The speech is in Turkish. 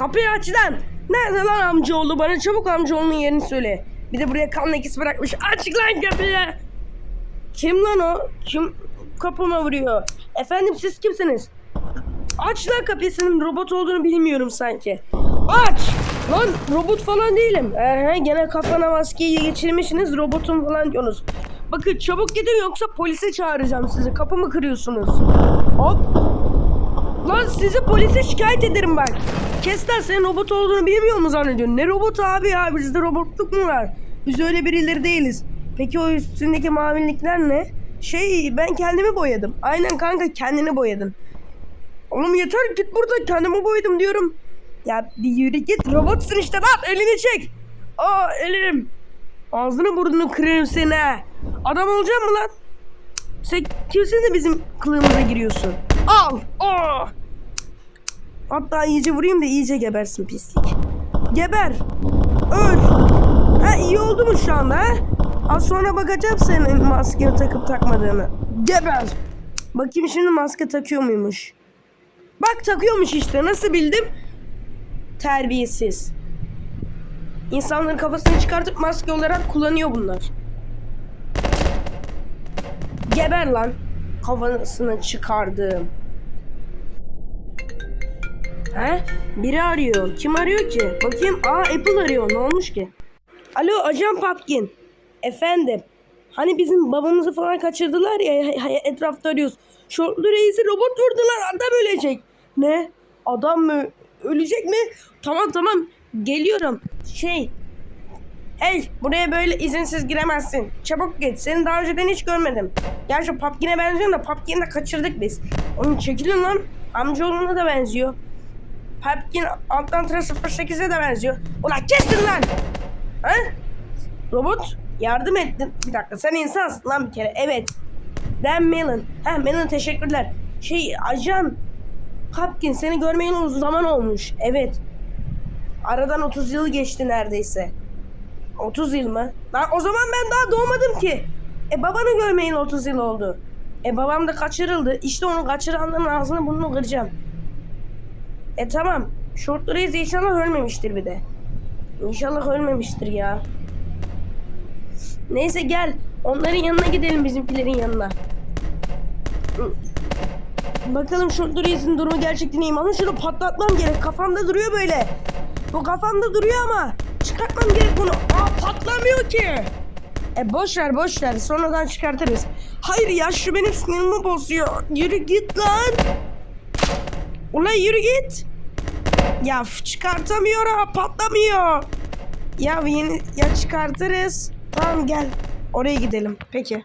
Kapıyı aç lan. Nerede lan amcaoğlu? Bana çabuk amcaoğlunun yerini söyle. Bir de buraya kan lekesi bırakmış. Aç lan kapıyı. Kim lan o? Kim kapıma vuruyor? Efendim siz kimsiniz? Aç lan kapıyı senin robot olduğunu bilmiyorum sanki. Aç! Lan robot falan değilim. Ehe gene kafana maskeyi geçirmişsiniz robotum falan diyorsunuz. Bakın çabuk gidin yoksa polise çağıracağım sizi. Kapımı kırıyorsunuz. Hop. Lan sizi polise şikayet ederim bak. Kes lan senin robot olduğunu bilmiyor mu zannediyorsun? Ne robot abi ya bizde robotluk mu var? Biz öyle birileri değiliz. Peki o üstündeki mavilikler ne? Şey ben kendimi boyadım. Aynen kanka kendini boyadın. Oğlum yeter git burada kendimi boyadım diyorum. Ya bir yürü git robotsun işte lan elini çek. Aa elim. Ağzını burnunu kırarım seni ha. Adam olacak mı lan? Sen kimsin de bizim kılığımıza giriyorsun? Al. Aa. Hatta iyice vurayım da iyice gebersin pislik. Geber. Öl. Ha iyi oldu mu şu anda ha? Az sonra bakacağım senin maskeni takıp takmadığını. Geber. Bakayım şimdi maske takıyor muymuş? Bak takıyormuş işte nasıl bildim? Terbiyesiz. İnsanların kafasını çıkartıp maske olarak kullanıyor bunlar. Geber lan. Kafasını çıkardım. He? Biri arıyor. Kim arıyor ki? Bakayım. Aa Apple arıyor. Ne olmuş ki? Alo Ajan Papkin. Efendim. Hani bizim babamızı falan kaçırdılar ya etrafta arıyoruz. Şortlu reisi robot vurdular adam ölecek. Ne? Adam mı? Ölecek mi? Tamam tamam geliyorum. Şey. Hey buraya böyle izinsiz giremezsin. Çabuk git. Seni daha önceden hiç görmedim. Gerçi Papkin'e benziyorsun da Papkin'i de kaçırdık biz. Onun çekilin lan. Amcaoğluna da benziyor. Papkin Atlantra 08'e de benziyor. Ulan kesin lan. Ha? Robot yardım ettin. Bir dakika sen insansın lan bir kere. Evet. Dan Melon. Ha Melon teşekkürler. Şey ajan. Papkin seni görmeyeli uzun zaman olmuş. Evet. Aradan 30 yıl geçti neredeyse. 30 yıl mı? Lan o zaman ben daha doğmadım ki. E babanı görmeyeli 30 yıl oldu. E babam da kaçırıldı. İşte onu kaçıranların ağzını burnunu kıracağım. E tamam. Şortlu reis inşallah ölmemiştir bir de. İnşallah ölmemiştir ya. Neyse gel. Onların yanına gidelim bizimkilerin yanına. Bakalım şurada reisin durumu gerçekten iyi? Ama şunu patlatmam gerek. Kafamda duruyor böyle. Bu kafamda duruyor ama. Çıkartmam gerek bunu. Aa patlamıyor ki. E boş ver boş ver. Sonradan çıkartırız. Hayır ya şu benim sinirimi bozuyor. Yürü git lan. Ulan yürü git. Ya f- çıkartamıyor ha patlamıyor. Ya yeni ya çıkartırız. Tamam gel. Oraya gidelim. Peki.